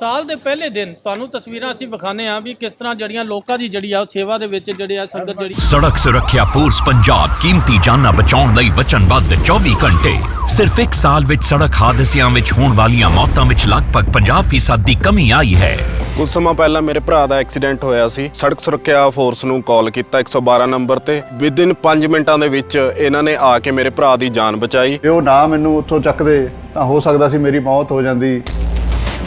ਸਾਲ ਦੇ ਪਹਿਲੇ ਦਿਨ ਤੁਹਾਨੂੰ ਤਸਵੀਰਾਂ ਅਸੀਂ ਵਿਖਾਣੇ ਆ ਵੀ ਕਿਸ ਤਰ੍ਹਾਂ ਜੜੀਆਂ ਲੋਕਾਂ ਦੀ ਜੜੀ ਆ ਉਹ ਸੇਵਾ ਦੇ ਵਿੱਚ ਜਿਹੜੇ ਆ ਸੰਗਤ ਜਿਹੜੀ ਸੜਕ ਸੁਰੱਖਿਆ ਫੋਰਸ ਪੰਜਾਬ ਕੀਮਤੀ ਜਾਨਾਂ ਬਚਾਉਣ ਲਈ ਵਚਨਬੱਧ 24 ਘੰਟੇ। ਸਿਰਫ ਇੱਕ ਸਾਲ ਵਿੱਚ ਸੜਕ ਹਾਦਸਿਆਂ ਵਿੱਚ ਹੋਣ ਵਾਲੀਆਂ ਮੌਤਾਂ ਵਿੱਚ ਲਗਭਗ 50% ਦੀ ਕਮੀ ਆਈ ਹੈ। ਕੁਝ ਸਮਾਂ ਪਹਿਲਾਂ ਮੇਰੇ ਭਰਾ ਦਾ ਐਕਸੀਡੈਂਟ ਹੋਇਆ ਸੀ। ਸੜਕ ਸੁਰੱਖਿਆ ਫੋਰਸ ਨੂੰ ਕਾਲ ਕੀਤਾ 112 ਨੰਬਰ ਤੇ। ਵਿਦਿਨ 5 ਮਿੰਟਾਂ ਦੇ ਵਿੱਚ ਇਹਨਾਂ ਨੇ ਆ ਕੇ ਮੇਰੇ ਭਰਾ ਦੀ ਜਾਨ ਬਚਾਈ। ਉਹ ਨਾ ਮੈਨੂੰ ਉੱਥੋਂ ਚੱਕਦੇ ਤਾਂ ਹੋ ਸਕਦਾ ਸੀ ਮੇਰੀ ਮੌਤ ਹੋ ਜਾਂਦੀ।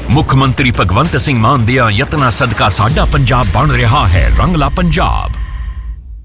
ਮੁੱਖ ਮੰਤਰੀ ਭਗਵੰਤ ਸਿੰਘ ਮਾਨ ਦੀਆਂ ਯਤਨਾਂ ਸਦਕਾ ਸਾਡਾ ਪੰਜਾਬ ਬਣ ਰਿਹਾ ਹੈ। ਰੰਗਲਾ ਪੰਜਾਬ।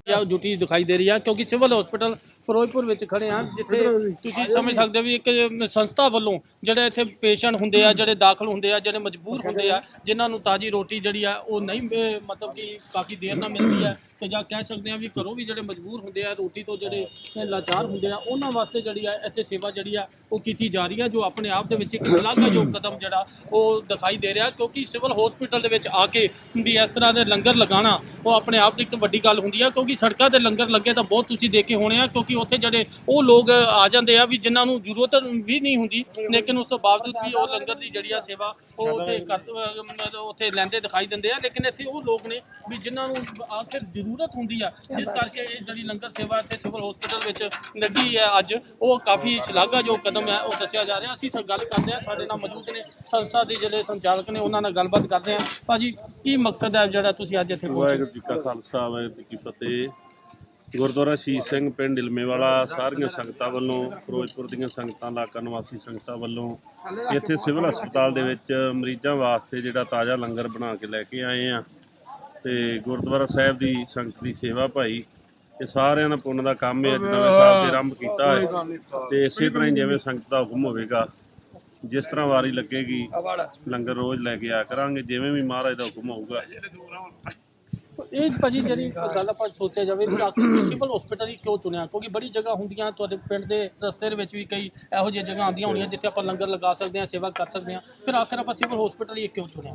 ਆ ਡਿਊਟੀ ਦਿਖਾਈ ਦੇ ਰਹੀ ਆ ਕਿਉਂਕਿ ਸਿਵਲ ਹਸਪੀਟਲ ਫਿਰੋਜ਼ਪੁਰ ਵਿੱਚ ਖੜੇ ਆ ਜਿੱਥੇ ਤੁਸੀਂ ਸਮਝ ਸਕਦੇ ਹੋ ਵੀ ਇੱਕ ਸੰਸਥਾ ਵੱਲੋਂ ਜਿਹੜੇ ਇੱਥੇ ਪੇਸ਼ੈਂਟ ਹੁੰਦੇ ਆ ਜਿਹੜੇ ਦਾਖਲ ਹੁੰਦੇ ਆ ਜਿਹੜੇ ਮਜਬੂਰ ਹੁੰਦੇ ਆ ਜਿਨ੍ਹਾਂ ਨੂੰ ਤਾਜੀ ਰੋਟੀ ਜਿਹੜੀ ਆ ਉਹ ਨਹੀਂ ਮਤਲਬ ਕਿ ਕਾਫੀ ਦੇਰ ਨਾਲ ਮਿਲਦੀ ਆ। ਤੇ ਜਾਂ ਕਹਿ ਸਕਦੇ ਆ ਵੀ ਘਰੋਂ ਵੀ ਜਿਹੜੇ ਮਜਬੂਰ ਹੁੰਦੇ ਆ ਰੋਟੀ ਤੋਂ ਜਿਹੜੇ ਲਾਚਾਰ ਹੁੰਦੇ ਆ ਉਹਨਾਂ ਵਾਸਤੇ ਜਿਹੜੀ ਆ ਇੱਥੇ ਸੇਵਾ ਜਿਹੜੀ ਆ ਉਹ ਕੀਤੀ ਜਾ ਰਹੀ ਆ ਜੋ ਆਪਣੇ ਆਪ ਦੇ ਵਿੱਚ ਇੱਕ ਸ਼ਲਾਘਾਯੋਗ ਕਦਮ ਜਿਹੜਾ ਉਹ ਦਿਖਾਈ ਦੇ ਰਿਹਾ ਕਿਉਂਕਿ ਸਿਵਲ ਹਸਪੀਟਲ ਦੇ ਵਿੱਚ ਆ ਕੇ ਵੀ ਇਸ ਤਰ੍ਹਾਂ ਦੇ ਲੰਗਰ ਲਗਾਉਣਾ ਉਹ ਆਪਣੇ ਆਪ ਦੀ ਇੱਕ ਵੱਡੀ ਗੱਲ ਹੁੰਦੀ ਆ ਕਿਉਂਕਿ ਸੜਕਾਂ ਤੇ ਲੰਗਰ ਲੱਗੇ ਤਾਂ ਬਹੁਤ ਤੁਸੀਂ ਦੇਖੇ ਹੋਣੇ ਆ ਕਿਉਂਕਿ ਉੱਥੇ ਜਿਹੜੇ ਉਹ ਲੋਕ ਆ ਜਾਂਦੇ ਆ ਵੀ ਜਿਨ੍ਹਾਂ ਨੂੰ ਜ਼ਰੂਰਤ ਵੀ ਨਹੀਂ ਹੁੰਦੀ ਲੇਕਿਨ ਉਸ ਤੋਂ ਬਾਵਜੂਦ ਵੀ ਉਹ ਲੰਗਰ ਦੀ ਜਿਹੜੀ ਆ ਸੇਵਾ ਉਹ ਉੱਥੇ ਕਰ ਉੱਥੇ ਲੈਂਦੇ ਦਿਖਾਈ ਦਿੰਦੇ ਆ ਲੇਕਿਨ ਇੱਥੇ ਉਹ ਲੋਕ ਨੇ ਵੀ ਜਿਨ੍ਹਾਂ ਨੂੰ ਆਖਿਰ ਜ਼ਰੂਰਤ ਹੁੰਦੀ ਆ ਜਿਸ ਕਰਕੇ ਇਹ ਜਿਹੜੀ ਲੰਗਰ ਸੇਵਾ ਇੱਥੇ ਸਿਵਲ ਹਸਪੀਟਲ ਵਿੱਚ ਲੱਗੀ ਹੈ ਅੱਜ ਉਹ ਕਾਫੀ ਸ਼ਲਾਘਾਯੋਗ ਕਦਮ ਹੈ ਉਹ ਦੱਸਿਆ ਜਾ ਰਿਹਾ। ਅਸੀਂ ਸਰ ਗੱਲ ਕਰਦੇ ਆ ਸਾਡੇ ਨਾਲ ਮੌਜੂਦ ਨੇ ਸੰਸਥਾ ਦੇ ਜਿਹੜੇ ਸੰਚਾਲਕ ਨੇ ਉਹਨਾਂ ਨਾਲ ਗੱਲਬਾਤ ਕਰਦੇ ਆ ਭਾਜੀ ਕੀ ਮਕਸਦ ਹੈ ਜਿਹੜਾ ਤੁਸੀਂ ਅੱਜ ਇੱਥੇ ਪਹੁੰਚੇ? ਵਾਹਿਗੁਰੂ ਜੀ ਕਾ ਖਾਲਸਾ ਵਾਹਿਗੁਰੂ ਜੀ ਕੀ ਫਤਿਹ। ਗੁਰਦੁਆਰਾ ਸ਼ੀਸ਼ ਸਿੰਘ ਪਿੰਡ ਇਲਮੇਵਾਲਾ ਸਾਰੀਆਂ ਸੰਗਤਾਂ ਵੱਲੋਂ, ਫਿਰੋਜ਼ਪੁਰ ਦੀਆਂ ਸੰਗਤਾਂ ਇਲਾਕਾ ਨਿਵਾਸੀ ਸੰਗਤਾਂ ਵੱਲੋਂ ਇੱਥੇ ਸਿਵਲ ਹਸਪਤਾਲ ਦੇ ਵਿੱਚ ਮਰੀਜ਼ਾਂ ਵਾਸਤੇ ਜਿਹੜਾ ਤਾਜ਼ਾ ਲੰਗਰ ਬਣਾ ਕੇ ਲੈ ਕੇ ਆਏ ਆ। ਤੇ ਗੁਰਦੁਆਰਾ ਸਾਹਿਬ ਦੀ ਸੰਗਤ ਦੀ ਸੇਵਾ ਭਾਈ, ਇਹ ਸਾਰਿਆਂ ਦਾ ਪੁੰਨ ਦਾ ਕੰਮ ਹੈ, ਅੱਜ ਨਵੇਂ ਸਾਲ ਤੇ ਆਰੰਭ ਕੀਤਾ ਹੈ। ਤੇ ਇਸੇ ਤਰ੍ਹਾਂ ਹੀ ਜਿਵੇਂ ਸੰਗਤ ਦਾ ਹੁਕਮ ਹੋਵੇਗਾ, ਜਿਸ ਤਰ੍ਹਾਂ ਵਾਰੀ ਲੱਗੇਗੀ, ਲੰਗਰ ਰੋਜ਼ ਲੈ ਕੇ ਆ ਕਰਾਂਗੇ, ਜਿਵੇਂ ਵੀ ਮਹਾਰਾਜ ਦਾ ਹੁਕਮ ਹੋਊਗਾ। ਇਹ ਭਾਜੀ ਜਿਹੜੀ ਗੱਲ ਆਪਾਂ ਸੋਚਿਆ ਜਾਵੇ, ਵੀ ਆਖਿਰ ਸਿਵਲ ਹਸਪੀਟਲ ਹੀ ਕਿਉਂ ਚੁਣਿਆ? ਕਿਉਂਕਿ ਬੜੀ ਜਗ੍ਹਾ ਹੁੰਦੀਆਂ ਤੁਹਾਡੇ ਪਿੰਡ ਦੇ ਰਸਤੇ ਦੇ ਵਿੱਚ ਵੀ ਕਈ ਇਹੋ ਜਿਹੀਆਂ ਜਗ੍ਹਾ ਆਉਂਦੀਆਂ ਹੋਣੀਆਂ ਜਿੱਥੇ ਆਪਾਂ ਲੰਗਰ ਲਗਾ ਸਕਦੇ ਹਾਂ, ਸੇਵਾ ਕਰ ਸਕਦੇ ਹਾਂ। ਫਿਰ ਆਖਿਰ ਆਪਾਂ ਸਿਵਲ ਹਸਪੀਟਲ ਹੀ ਕਿਉਂ ਚੁਣਿਆ?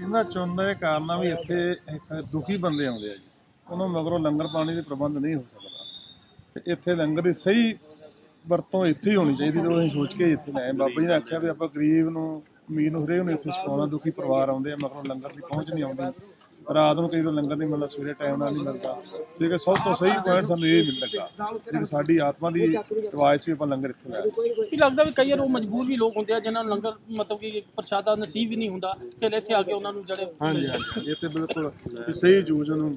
ਇਹਨਾਂ ਚੁਣਨ ਦੇ ਕਾਰਨ ਆ ਵੀ ਇੱਥੇ ਇੱਕ ਦੁਖੀ ਬੰਦੇ ਆਉਂਦੇ ਆ ਜੀ। ਉਹਨਾਂ ਮਗਰੋਂ ਲੰਗਰ ਪਾਣੀ ਦੇ ਪ੍ਰਬੰਧ ਨਹੀਂ ਹੋ ਸਕਦਾ। ਤੇ ਇੱਥੇ ਲੰਗਰ ਦੀ ਸਹੀ ਵਰਤੋਂ ਇੱਥੇ ਹੀ ਹੋਣੀ ਚਾਹੀਦੀ ਤੇ ਉਹ ਅਸੀਂ ਸੋਚ ਕੇ ਇੱਥੇ ਲਾਏ। ਬਾਬਾ ਜੀ ਨੇ ਆਖਿਆ ਵੀ ਆਪਾਂ ਗਰੀਬ ਨੂੰ, ਅਮੀਰ ਨੂੰ, ਹਰੇਕ ਨੂੰ ਇੱਥੇ ਛਕਾਉਣਾ ਦੁਖੀ ਪਰਿਵਾਰ ਆਉਂਦੇ ਆ, ਮਗਰੋਂ ਲੰਗਰ ਦੀ ਪਹੁੰਚ ਨਹੀਂ ਆਉਂਦੀ। ਰਾਤ ਨੂੰ ਕਈ ਵਾਰ ਲੰਗਰ ਨਹੀਂ ਮਿਲਦਾ ਸਵੇਰੇ ਟਾਈਮ ਨਾਲ ਨਹੀਂ ਮਿਲਦਾ। ਠੀਕ ਹੈ ਸਭ ਤੋਂ ਸਹੀ ਪੁਆਇੰਟ ਸਾਨੂੰ ਇਹ ਮਿਲ ਲੱਗਾ ਜਿਹੜੀ ਸਾਡੀ ਆਤਮਾ ਦੀ ਰਵਾਇਤ ਸੀ ਆਪਾਂ ਲੰਗਰ ਇੱਥੇ ਲਾਇਆ। ਵੀ ਲੱਗਦਾ ਵੀ ਕਈ ਵਾਰ ਉਹ ਮਜਬੂਰ ਵੀ ਲੋਕ ਹੁੰਦੇ ਆ ਜਿਨ੍ਹਾਂ ਨੂੰ ਲੰਗਰ ਮਤਲਬ ਕਿ ਪ੍ਰਸ਼ਾਦਾ ਨਸੀਬ ਵੀ ਨਹੀਂ ਹੁੰਦਾ। ਚਲ ਇੱਥੇ ਆ ਕੇ ਉਹਨਾਂ ਨੂੰ ਜਿਹੜੇ ਹਾਂਜੀ ਹਾਂਜੀ ਇਹ ਤੇ ਬਿਲਕੁਲ ਸਹੀ ਜੂਜ ਨੂੰ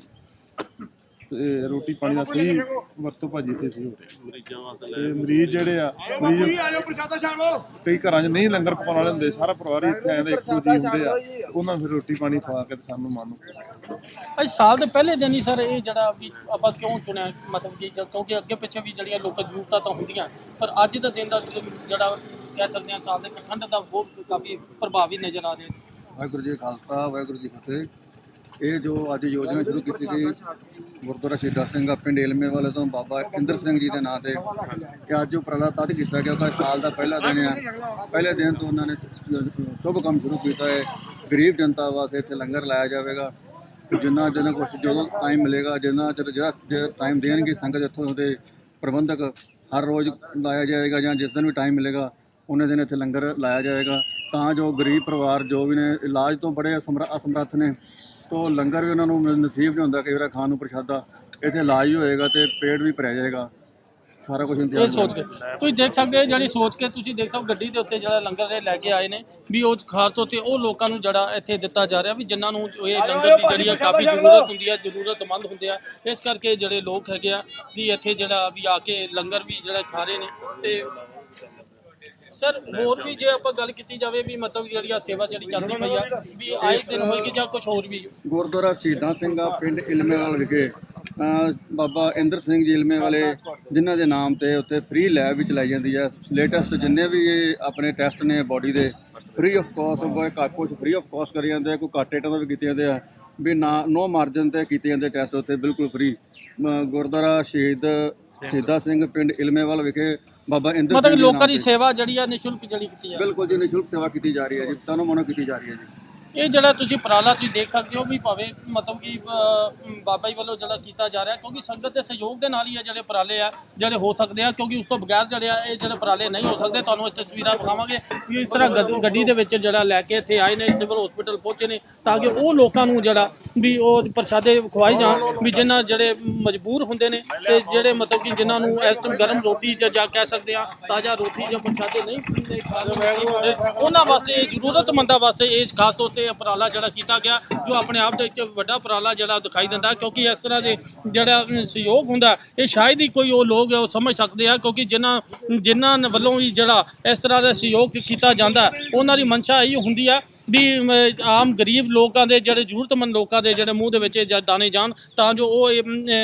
ਤੇ ਰੋਟੀ ਪਾਣੀ ਦਾ ਸਹੀ ਵਰਤੋਂ ਭਾਜੀ ਇੱਥੇ ਸਹੀ ਹੋ ਰਿਹਾ। ਮਰੀਜ਼ਾਂ ਵਾਸਤੇ ਤੇ ਮਰੀਜ਼ ਜਿਹੜੇ ਆ ਮਰੀਜ਼ ਕਈ ਘਰਾਂ 'ਚ ਨਹੀਂ ਲੰਗਰ ਪਕਾਉਣ ਵਾਲੇ ਹੁੰਦੇ ਸਾਰਾ ਪਰਿਵਾਰ ਹੀ ਇੱਥੇ ਆਉਂਦਾ ਇੱਕ ਦੋ ਜੀ ਹੁੰਦੇ ਆ। ਉਹਨਾਂ ਨੂੰ ਫਿਰ ਰੋਟੀ ਪਾਣੀ ਖਵਾ ਕੇ ਤੇ ਸਾਨੂੰ ਮਾਨੂੰ। ਅੱਜ ਸਾਲ ਦੇ ਪਹਿਲੇ ਦਿਨ ਹੀ ਸਰ ਇਹ ਜਿਹੜਾ ਵੀ ਆਪਾਂ ਕਿਉਂ ਚੁਣਿਆ ਮਤਲਬ ਕਿ ਕਿਉਂਕਿ ਅੱਗੇ ਪਿੱਛੇ ਵੀ ਜਿਹੜੀਆਂ ਲੋਕਾਂ ਜ਼ਰੂਰਤਾਂ ਤਾਂ ਹੁੰਦੀਆਂ ਪਰ ਅੱਜ ਦਾ ਦਿਨ ਦਾ ਜਿਹੜਾ ਕਹਿ ਸਕਦੇ ਹਾਂ ਸਾਲ ਦੇ ਠੰਡ ਦਾ ਬਹੁਤ ਕਾਫੀ ਪ੍ਰਭਾਵੀ ਨਜ਼ਰ ਆ ਰਿਹਾ। ਵਾਹਿਗੁਰੂ ਜੀ ਖਾਲਸਾ ਵਾਹਿਗੁਰੂ ਜੀ ਫਤਿਹ। ਇਹ ਜੋ ਅੱਜ ਯੋਜਨਾ ਸ਼ੁਰੂ ਕੀਤੀ ਸੀ ਗੁਰਦੁਆਰਾ ਸ਼ਹੀਦਾਂ ਸਿੰਘ ਪਿੰਡ ਏਲਮੇ ਵਾਲੇ ਤੋਂ ਬਾਬਾ ਇੰਦਰ ਸਿੰਘ ਜੀ ਦੇ ਨਾਂ ਤੇ, ਕਿ ਅੱਜ ਉਪਰਾਲਾ ਤਦ ਕੀਤਾ ਗਿਆ ਕਿ ਸਾਲ ਦਾ ਪਹਿਲਾ ਦਿਨ ਆ। ਪਹਿਲੇ ਦਿਨ ਤੋਂ ਉਹਨਾਂ ਨੇ ਸ਼ੁਭ ਕੰਮ ਸ਼ੁਰੂ ਕੀਤਾ ਹੈ। ਗਰੀਬ ਜਨਤਾ ਵਾਸਤੇ ਇੱਥੇ ਲੰਗਰ ਲਾਇਆ ਜਾਵੇਗਾ। ਤੇ ਜਿੰਨਾ ਜਿੰਨਾ ਕੁਛ ਜਦੋਂ ਟਾਈਮ ਮਿਲੇਗਾ, ਜਿੰਨਾ ਚਿਰ ਜਿਹੜਾ ਟਾਈਮ ਦੇਣਗੇ ਸੰਗਤ ਇੱਥੋਂ ਦੇ ਪ੍ਰਬੰਧਕ, ਹਰ ਰੋਜ਼ ਲਾਇਆ ਜਾਏਗਾ ਜਾਂ ਜਿਸ ਦਿਨ ਵੀ ਟਾਈਮ ਮਿਲੇਗਾ, ਉਹਨੇ ਦਿਨ ਇੱਥੇ ਲੰਗਰ ਲਾਇਆ ਜਾਏਗਾ। ਤਾਂ ਜੋ ਗਰੀਬ ਪਰਿਵਾਰ ਜੋ ਵੀ ਨੇ, ਇਲਾਜ ਤੋਂ ਬੜੇ ਅਸਮਰ- ਅਸਮਰੱਥ ਨੇ ਤੋਂ ਲੰਗਰ ਵੀ ਉਹਨਾਂ ਨੂੰ ਨਸੀਬ ਨਹੀਂ ਹੁੰਦਾ ਕਈ ਵਾਰ ਖਾਣ ਨੂੰ ਪ੍ਰਸ਼ਾਦਾ ਇੱਥੇ ਇਲਾਜ ਵੀ ਹੋਏਗਾ ਤੇ ਪੇਟ ਵੀ ਭਰਿਆ ਜਾਏਗਾ ਸਾਰਾ ਕੁਝ ਇਹ ਇੰਤਜ਼ਾਮ ਸੋਚ ਕੇ ਤੁਸੀਂ ਦੇਖ ਸਕਦੇ ਹੋ ਜਿਹੜੀ ਸੋਚ ਕੇ ਤੁਸੀਂ ਦੇਖ ਹੋ ਗੱਡੀ ਦੇ ਉੱਤੇ ਜਿਹੜਾ ਲੰਗਰ ਇਹ ਲੈ ਕੇ ਆਏ ਨੇ ਵੀ ਉਹ ਖਾਸ ਤੌਰ ਤੇ ਉਹ ਲੋਕਾਂ ਨੂੰ ਜਿਹੜਾ ਇੱਥੇ ਦਿੱਤਾ ਜਾ ਰਿਹਾ ਵੀ ਜਿਨ੍ਹਾਂ ਨੂੰ ਇਹ ਲੰਗਰ ਦੀ ਜਿਹੜੀ ਆ ਕਾਫੀ ਜ਼ਰੂਰਤ ਹੁੰਦੀ ਆ ਜ਼ਰੂਰਤਮੰਦ ਹੁੰਦੇ ਆ ਇਸ ਕਰਕੇ ਜਿਹੜੇ ਲੋਕ ਹੈਗੇ ਆ ਵੀ ਇੱਥੇ ਜਿਹੜਾ ਵੀ ਆ ਕੇ ਲੰਗਰ ਵੀ ਜਿਹੜਾ ਖਾ ਰਹੇ ਨੇ ਤੇ ਸਰ, ਹੋਰ ਵੀ ਜੇ ਆਪਾਂ ਗੱਲ ਕੀਤੀ ਜਾਵੇ ਵੀ ਮਤਲਬ ਜਿਹੜੀ ਆ ਸੇਵਾ ਜਿਹੜੀ ਚੱਲਦੀ ਪਈ ਆ, ਵੀ ਆਏ ਦਿਨ ਹੋਏਗੀ ਜਾਂ ਕੁਝ ਹੋਰ ਵੀ? ਗੁਰਦੁਆਰਾ ਸ਼ਹੀਦਾਂ ਸਿੰਘ ਆ, ਪਿੰਡ ਇਲਮੇਵਾਲ ਵਿਖੇ। ਬਾਬਾ ਇੰਦਰ ਸਿੰਘ ਜੀ ਇਲਮੇ ਵਾਲੇ, ਜਿਨ੍ਹਾਂ ਦੇ ਨਾਮ ਤੇ ਉੱਥੇ ਫ੍ਰੀ ਲੈਬ ਵੀ ਚਲਾਈ ਜਾਂਦੀ ਹੈ ਲੇਟੈਸਟ ਜਿੰਨੇ ਵੀ ਆਪਣੇ ਟੈਸਟ ਨੇ ਬਾਡੀ ਦੇ ਫ੍ਰੀ ਆਫ ਕਾਸਟ ਕੋਈ ਘੱਟ ਕੁਛ ਫ੍ਰੀ ਆਫ ਕਾਸਟ ਕਰੀ ਜਾਂਦੇ ਆ, ਕੋਈ ਘੱਟ ਰੇਟਾਂ ਦਾ ਵੀ ਕੀਤੇ ਜਾਂਦੇ ਆ। ਵੀ ਨਾ ਨੋ ਮਾਰਜਨ ਤੇ ਕੀਤੇ ਜਾਂਦੇ ਟੈਸਟ ਉੱਥੇ, ਬਿਲਕੁਲ ਫ੍ਰੀ ਗੁਰਦੁਆਰਾ ਸ਼ਹੀਦ, ਸ਼ਹੀਦਾਂ ਸਿੰਘ ਪਿੰਡ ਇਲਮੇਵਾਲ ਵਿਖੇ ਬਾਬਾ ਇੰਦਰ ਸਿੰਘ ਮਤਲਬ ਲੋਕਾਂ ਦੀ ਸੇਵਾ ਜਿਹੜੀ ਆ ਨਿਸ਼ੁਲਕ ਜਿਹੜੀ ਕੀਤੀ ਜਾ ਰਹੀ ਬਿਲਕੁਲ ਜੀ ਨਿਸ਼ੁਲਕ ਸੇਵਾ ਕੀਤੀ ਜਾ ਰਹੀ ਹੈ ਜੀ ਤਨੋਂ ਮਨੋਂ ਕੀਤੀ ਜਾ ਰਹੀ ਹੈ ਜੀ। ਇਹ ਜਿਹੜਾ ਤੁਸੀਂ ਉਪਰਾਲਾ ਤੁਸੀਂ ਦੇਖ ਸਕਦੇ ਹੋ ਵੀ ਭਾਵੇਂ ਮਤਲਬ ਕਿ ਅ, ਬਾਬਾ ਜੀ ਵੱਲੋਂ ਜਿਹੜਾ ਕੀਤਾ ਜਾ ਰਿਹਾ ਕਿਉਂਕਿ ਸੰਗਤ ਦੇ ਸਹਿਯੋਗ ਦੇ ਨਾਲ ਹੀ ਇਹ ਜਿਹੜੇ ਉਪਰਾਲੇ ਆ ਜਿਹੜੇ ਹੋ ਸਕਦੇ ਆ ਕਿਉਂਕਿ ਉਸ ਤੋਂ ਬਗੈਰ ਜਿਹੜੇ ਆ ਇਹ ਜਿਹੜੇ ਉਪਰਾਲੇ ਨਹੀਂ ਹੋ ਸਕਦੇ ਤੁਹਾਨੂੰ ਇਹ ਤਸਵੀਰਾਂ ਵਿਖਾਵਾਂਗੇ ਕਿ ਇਸ ਤਰ੍ਹਾਂ ਗੱਡ- ਗੱਡੀ ਦੇ ਵਿੱਚ ਜਿਹੜਾ ਲੈ ਕੇ ਇੱਥੇ ਆਏ ਨੇ ਸਿਵਲ ਹਸਪੀਟਲ ਪਹੁੰਚੇ ਨੇ ਤਾਂ ਕਿ ਉਹ ਲੋਕਾਂ ਨੂੰ ਜਿਹੜਾ ਵੀ ਉਹ ਪ੍ਰਸ਼ਾਦੇ ਖਵਾਏ ਜਾਣ ਵੀ ਜਿਨ੍ਹਾਂ ਜਿਹੜੇ ਮਜਬੂਰ ਹੁੰਦੇ ਨੇ ਤੇ ਜਿਹੜੇ ਮਤਲਬ ਕਿ ਜਿਨ੍ਹਾਂ ਨੂੰ ਇਸ ਟਾਈਮ ਗਰਮ ਰੋਟੀ ਜਾਂ ਜਾਂ ਕਹਿ ਸਕਦੇ ਆ ਤਾਜ਼ਾ ਰੋਟੀ ਜਾਂ ਪ੍ਰਸ਼ਾਦੇ ਨਹੀਂ ਨਹੀਂ ਖਾ ਸਕਦੇ ਉਹਨਾਂ ਵਾਸਤੇ ਇਹ ਜ਼ਰੂਰਤਮੰਦਾਂ ਵਾਸਤੇ ਇਹ ਖਾਸ ਤੌਰ ਤੇ ਉਪਰਾਲਾ ਜਿਹੜਾ ਕੀਤਾ ਗਿਆ, ਜੋ ਆਪਣੇ ਆਪ ਦੇ ਵਿੱਚ ਵੱਡਾ ਉਪਰਾਲਾ ਜਿਹੜਾ ਦਿਖਾਈ ਦਿੰਦਾ, ਕਿਉਂਕਿ ਇਸ ਤਰ੍ਹਾਂ ਦੇ ਜਿਹੜਾ ਸਹਿਯੋਗ ਹੁੰਦਾ, ਇਹ ਸ਼ਾਇਦ ਹੀ ਕੋਈ ਉਹ ਲੋਕ ਉਹ ਸਮਝ ਸਕਦੇ ਆ, ਕਿਉਂਕਿ ਜਿਨ੍ਹਾਂ ਜਿਨ੍ਹਾਂ ਵੱਲੋਂ ਵੀ ਜਿਹੜਾ ਇਸ ਤਰ੍ਹਾਂ ਦਾ ਸਹਿਯੋਗ ਕੀਤਾ ਜਾਂਦਾ, ਉਹਨਾਂ ਦੀ ਮਨਸ਼ਾ ਇਹੀ ਹੁੰਦੀ ਆ। ਵੀ ਆਮ ਗਰੀਬ ਲੋਕਾਂ ਦੇ ਜਿਹੜੇ ਜ਼ਰੂਰਤਮੰਦ ਲੋਕਾਂ ਦੇ ਜਿਹੜੇ ਮੂੰਹ ਦੇ ਵਿੱਚ ਦਾਣੇ ਜਾਣ ਤਾਂ ਜੋ ਉਹ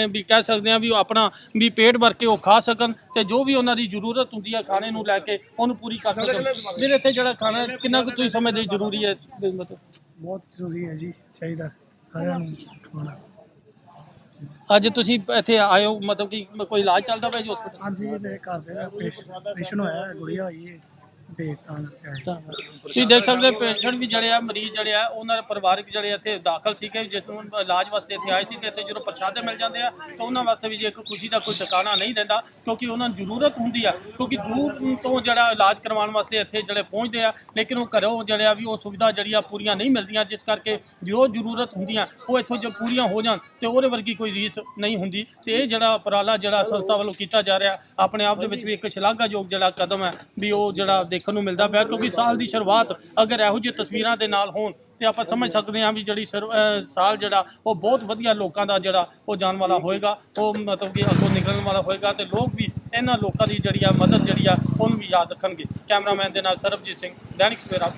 ਵੀ ਕਹਿ ਸਕਦੇ ਆ ਵੀ ਉਹ ਆਪਣਾ ਵੀ ਪੇਟ ਭਰ ਕੇ ਉਹ ਖਾ ਸਕਣ ਤੇ ਜੋ ਵੀ ਉਹਨਾਂ ਦੀ ਜ਼ਰੂਰਤ ਹੁੰਦੀ ਹੈ ਖਾਣੇ ਨੂੰ ਲੈ ਕੇ ਉਹਨੂੰ ਪੂਰੀ ਕਰ ਸਕਣ। ਜਿਹੜੇ ਇੱਥੇ ਜਿਹੜਾ ਖਾਣਾ ਕਿੰਨਾ ਕੁ ਤੁਸੀਂ ਸਮਝਦੇ ਜ਼ਰੂਰੀ ਹੈ ਮਤਲਬ? ਬਹੁਤ ਜ਼ਰੂਰੀ ਹੈ ਜੀ ਚਾਹੀਦਾ ਸਾਰਿਆਂ ਨੂੰ ਖਾਣਾ। ਅੱਜ ਤੁਸੀਂ ਇੱਥੇ ਆਏ ਹੋ ਮਤਲਬ ਕਿ ਕੋਈ ਇਲਾਜ ਚੱਲਦਾ ਪਿਆ ਜੀ ਹਸਪੀਟਲ ਹਾਂਜੀ ਮੇਰੇ ਘਰ ਦੇ ਪੇਸ਼ੈਂਟ ਹੋਇਆ ਗੁੜੀਆ ਹੋਈ ਹੈ ਤੇ ਤੁਸੀਂ ਦੇਖ ਸਕਦੇ ਪੇਸ਼ੈਂਟ ਵੀ ਜਿਹੜੇ ਆ, ਮਰੀਜ਼ ਜਿਹੜੇ ਆ, ਉਹਨਾਂ ਦੇ ਪਰਿਵਾਰਕ ਜਿਹੜੇ ਇੱਥੇ ਦਾਖਲ ਸੀਗੇ, ਜਿਸ ਨੂੰ ਇਲਾਜ ਵਾਸਤੇ ਇੱਥੇ ਆਏ ਸੀ ਤੇ ਇੱਥੇ ਜਦੋਂ ਪ੍ਰਸ਼ਾਦੇ ਮਿਲ ਜਾਂਦੇ ਆ, ਤਾਂ ਉਹਨਾਂ ਵਾਸਤੇ ਵੀ ਜੇ ਇੱਕ ਖੁਸ਼ੀ ਦਾ ਕੋਈ ਟਿਕਾਣਾ ਨਹੀਂ ਰਹਿੰਦਾ ਕਿਉਂਕਿ ਉਹਨਾਂ ਨੂੰ ਜ਼ਰੂਰਤ ਹੁੰਦੀ ਆ, ਕਿਉਂਕਿ ਦੂਰ ਤੋਂ ਜਿਹੜਾ ਇਲਾਜ ਕਰਵਾਉਣ ਵਾਸਤੇ ਇੱਥੇ ਜਿਹੜੇ ਪਹੁੰਚਦੇ ਆ, ਲੇਕਿਨ ਉਹ ਘਰੋਂ ਜਿਹੜੇ ਆ ਵੀ ਉਹ ਸੁਵਿਧਾ ਜਿਹੜੀਆਂ ਪੂਰੀਆਂ ਨਹੀਂ ਮਿਲਦੀਆਂ, ਜਿਸ ਕਰਕੇ ਜੋ ਜ਼ਰੂਰਤ ਹੁੰਦੀਆਂ, ਉਹ ਇੱਥੋਂ ਜੇ ਪੂਰੀਆਂ ਹੋ ਜਾਣ, ਤੇ ਉਹਦੇ ਵਰਗੀ ਕੋਈ ਰੀਸ ਨਹੀਂ ਹੁੰਦੀ, ਤੇ ਇਹ ਜਿਹੜਾ ਉਪਰਾਲਾ ਜਿਹੜਾ ਸੰਸਥਾ ਵੱਲੋਂ ਕੀਤਾ ਜਾ ਰਿਹਾ, ਆਪਣੇ ਆਪ ਦੇ ਵਿੱਚ ਵੀ ਇੱਕ ਸ਼ਲਾਘਾਯੋਗ ਜਿਹੜਾ ਕਦਮ ਹੈ, ਵੀ ਉਹ ਜਿਹੜਾ ਦੇਖਣ ਨੂੰ ਮਿਲਦਾ ਪਿਆ ਕਿਉਂਕਿ ਸਾਲ ਦੀ ਸ਼ੁਰੂਆਤ ਅਗਰ ਇਹੋ ਜਿਹੀ ਤਸਵੀਰਾਂ ਦੇ ਨਾਲ ਹੋਣ ਤੇ ਆਪਾਂ ਸਮਝ ਸਕਦੇ ਹਾਂ ਵੀ ਜਿਹੜੀ ਸ਼ੁਰੂ- ਸਾਲ ਜਿਹੜਾ, ਉਹ ਬਹੁਤ ਵਧੀਆ ਲੋਕਾਂ ਦਾ ਜਿਹੜਾ ਉਹ ਜਾਣ ਵਾਲਾ ਹੋਏਗਾ, ਉਹ ਮਤਲਬ ਕਿ ਅੱਗੋਂ ਨਿਕਲਣ ਵਾਲਾ ਹੋਏਗਾ ਤੇ ਲੋਕ ਵੀ ਇਹਨਾਂ ਲੋਕਾਂ ਦੀ ਜਿਹੜੀ ਆ ਮਦਦ ਜਿਹੜੀ ਆ, ਉਹਨੂੰ ਵੀ ਯਾਦ ਰੱਖਣਗੇ। ਕੈਮਰਾਮੈਨ ਦੇ ਨਾਲ ਸਰਬਜੀਤ ਸਿੰਘ, ਦੈਨਿਕ ਸਵੇਰਾ